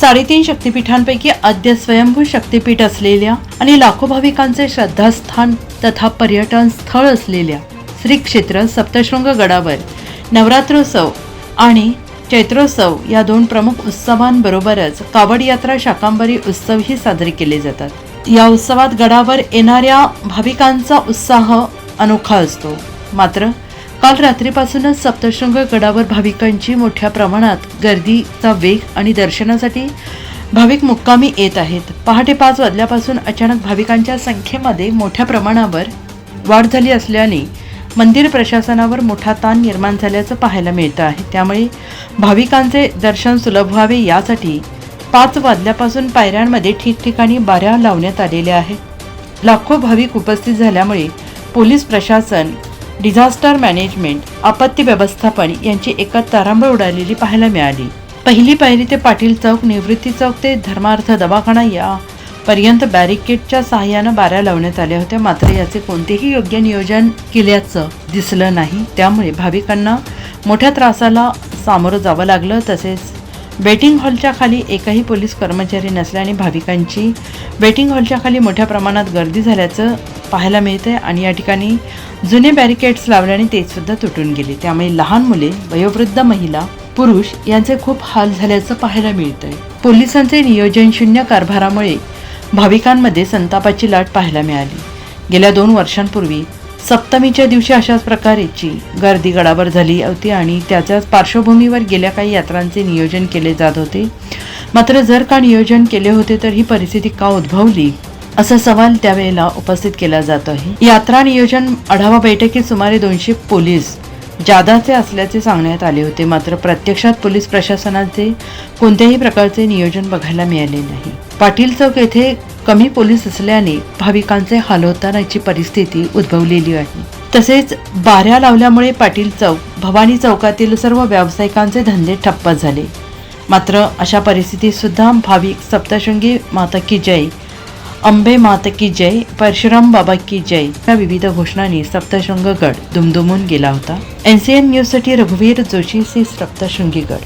साडेतीन शक्तिपीठांपैकी आद्य स्वयंभू शक्तिपीठ असलेल्या आणि लाखो भाविकांचे श्रद्धास्थान तथा पर्यटन स्थळ असलेल्या श्री क्षेत्र सप्तशृंग गडावर नवरात्रोत्सव आणि चैत्रोत्सव या दोन प्रमुख उत्सवांबरोबरच कावड यात्रा शाकांबरी उत्सवही साजरे केले जातात. या उत्सवात गडावर येणाऱ्या भाविकांचा उत्साह अनोखा असतो. मात्र काल रात्रीपासूनच सप्तशृंग गडावर भाविकांची मोठ्या प्रमाणात गर्दीचा वेग आणि दर्शनासाठी भाविक मुक्कामी येत आहेत. पहाटे पाच वाजल्यापासून अचानक भाविकांच्या संख्येमध्ये मोठ्या प्रमाणावर वाढ झाली असल्याने मंदिर प्रशासनावर मोठा ताण निर्माण झाल्याचं पाहायला मिळतं आहे. त्यामुळे भाविकांचे दर्शन सुलभ व्हावे यासाठी पाच वाजल्यापासून पायऱ्यांमध्ये ठिकठिकाणी बाऱ्या लावण्यात आलेल्या आहेत. लाखो भाविक उपस्थित झाल्यामुळे पोलीस प्रशासन डिझास्टर मॅनेजमेंट आपत्ती व्यवस्थापन यांची एकच तारांबळ उडालेली पाहायला मिळाली. पहिली पायरी ते पाटील चौक निवृत्ती चौक ते धर्मार्थ दवाखाना या पर्यंत बॅरिकेडच्या सहाय्यानं बाऱ्या लावण्यात आल्या होत्या. मात्र याचे कोणतेही योग्य नियोजन केल्याचं दिसलं नाही. त्यामुळे भाविकांना मोठ्या त्रासाला सामोरं जावं लागलं. तसेच वेटिंग हॉलच्या खाली एकही पोलीस कर्मचारी नसल्याने भाविकांची वेटिंग हॉलच्या खाली मोठ्या प्रमाणात गर्दी झाल्याचं पाहायला मिळतंय आणि या ठिकाणी जुने बॅरिकेड्स लावल्याने ते सुद्धा तुटून गेले. त्यामुळे लहान मुले वयोवृद्ध महिला पुरुष यांचे खूप हाल झाल्याचं पाहायला मिळतंय. पोलिसांचे नियोजनशून्य कारभारामुळे भाविकांमध्ये संतापाची लाट पाहायला मिळाली. गेल्या दोन वर्षांपूर्वी सप्तमीच्या दिवशी अशाच प्रकारेची गर्दी गडावर झाली होती आणि त्याच्याच पार्श्वभूमीवर गेल्या काही यात्रांचे नियोजन केले जात होते. मात्र जर का नियोजन केले होते तर ही परिस्थिती का उद्भवली? असा सवाल त्यावेळेला उपस्थित केला जात आहे यात्रा नियोजन आढावा बैठकीत सुमारे दोनशे पोलीस जादाचे असल्याचे सांगण्यात आले होते. मात्र प्रत्यक्षात पोलीस प्रशासनाचे कोणत्याही प्रकारचे नियोजन बघायला मिळाले नाही. पाटील चौक येथे कमी पोलीस असल्याने भाविकांचे हाल होतानाची परिस्थिती उद्भवलेली आहे. तसेच बाऱ्या लावल्यामुळे पाटील चौक भवानी चौकातील सर्व व्यावसायिकांचे धंदे ठप्प झाले. मात्र अशा परिस्थितीत सुद्धा भाविक सप्तशृंगी माता की जय अंबे माता की जय परशुराम बाबा की जय या विविध घोषणांनी सप्तशृंग गड दुमदुमून गेला होता. एनसीएन न्यूजसाठी रघुवीर जोशी सी सप्तशृंगी गड